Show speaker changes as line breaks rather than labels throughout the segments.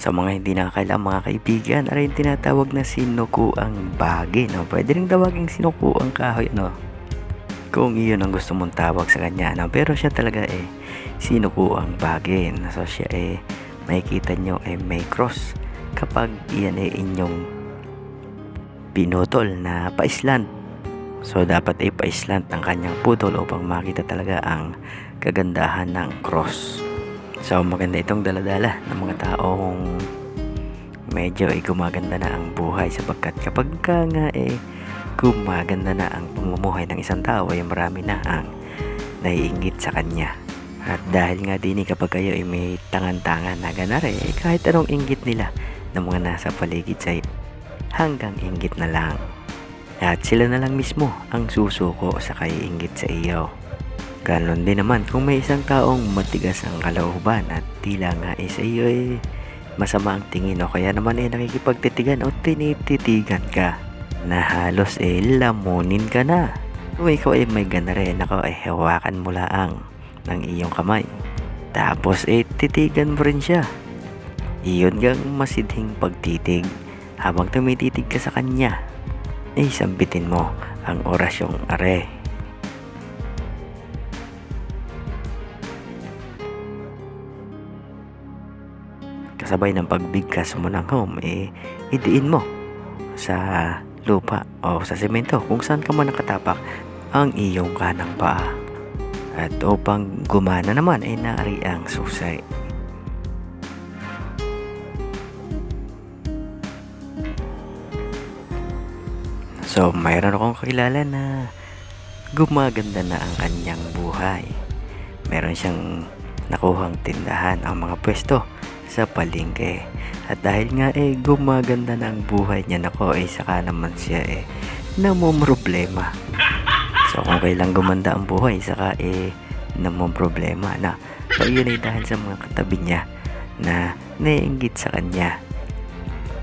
Sa mga hindi nakakailang mga kaibigan, ay yung tinatawag na sinukuang bagi, no? Pwede rin tawagin sinukuang kahoy, no? Kung iyon ang gusto mong tawag sa kanya, no? Pero siya talaga eh, sinukuang bagi. no? So siya eh, makikita nyo eh may cross kapag iyan eh inyong pinutol na paislant. So dapat ay paislant ang kanyang putol upang makita talaga ang kagandahan ng cross. So maganda itong daladala ng mga taong medyo ay gumaganda na ang buhay sapagkat kapag ka nga eh gumaganda na ang pamumuhay ng isang tao ay marami na ang naiingit sa kanya. At dahil nga din eh, kapag kayo ay may tangan-tangan na ganare, eh, kahit anong inggit nila ng mga nasa paligid sa'yo, hanggang inggit na lang. At sila na lang mismo ang susuko sa kaiinggit sa iyo. Ganon din naman kung may isang taong matigas ang kalooban at tila nga eh sa iyo eh masama ang tingin o kaya naman eh nakikipagtitigan o tinititigan ka na halos eh lamunin ka na. Kung ikaw ay may ganare, nako eh hawakan mo laang ng iyong kamay. Tapos eh titigan mo rin siya. Iyon gang masidhing pagtitig habang tumititig ka sa kanya ay sambitin mo ang orasyong are. Kasabay ng pagbigkas mo ng home, eh, idiin mo sa lupa o sa semento kung saan ka man nakatapak ang iyong kanang paa. At upang gumana naman ay naari ang susay. So, mayroon akong kakilala na gumaganda na ang kanyang buhay. Meron siyang nakuhang tindahan ang mga pwesto sa palengke. At dahil nga eh gumaganda na ang buhay niya nako eh saka naman siya eh namumroblema. So kung kailang gumanda ang buhay saka eh namumroblema na. So yun ay dahil sa mga katabi niya na naiingit sa kanya.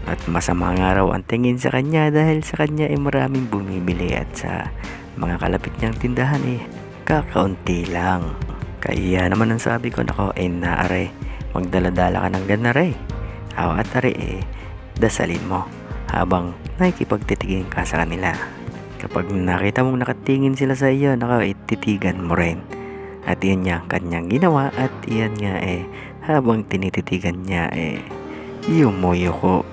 At masama nga raw ang tingin sa kanya dahil sa kanya ay maraming bumibili at sa mga kalapit niyang tindahan eh kakaunti lang. Kaya naman ang sabi ko nako eh naare magdaladala ka ng ganare. Aw at are eh dasalin mo habang nakikipagtitigin ka sa kanila. Kapag nakita mong nakatingin sila sa iyo, naka titigan mo rin. At iyan niya ang kanyang ginawa at iyan nga eh habang tinititigan niya eh yumuyo ko.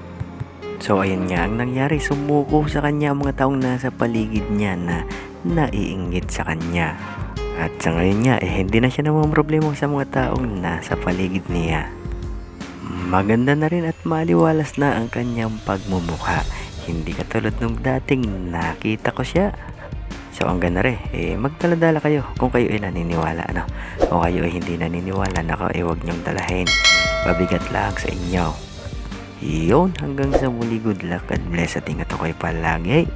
So ayun nga ang nangyari, sumuko sa kanya ang mga taong nasa paligid niya na naiinggit sa kanya. At sa ngayon nga, eh, hindi na siya problema sa mga taong nasa paligid niya. Maganda na rin at maliwalas na ang kanyang pagmumukha. Hindi katulad nung dating nakita ko siya. So ang ganda rin, eh, magdaladala kayo kung kayo ay naniniwala. Ano? Kung kayo ay hindi naniniwala, nako, eh, huwag niyong dalahin. Pabigat lang sa inyo. Iyon, hanggang sa muli, good luck and bless at ingat ako kayo palagi.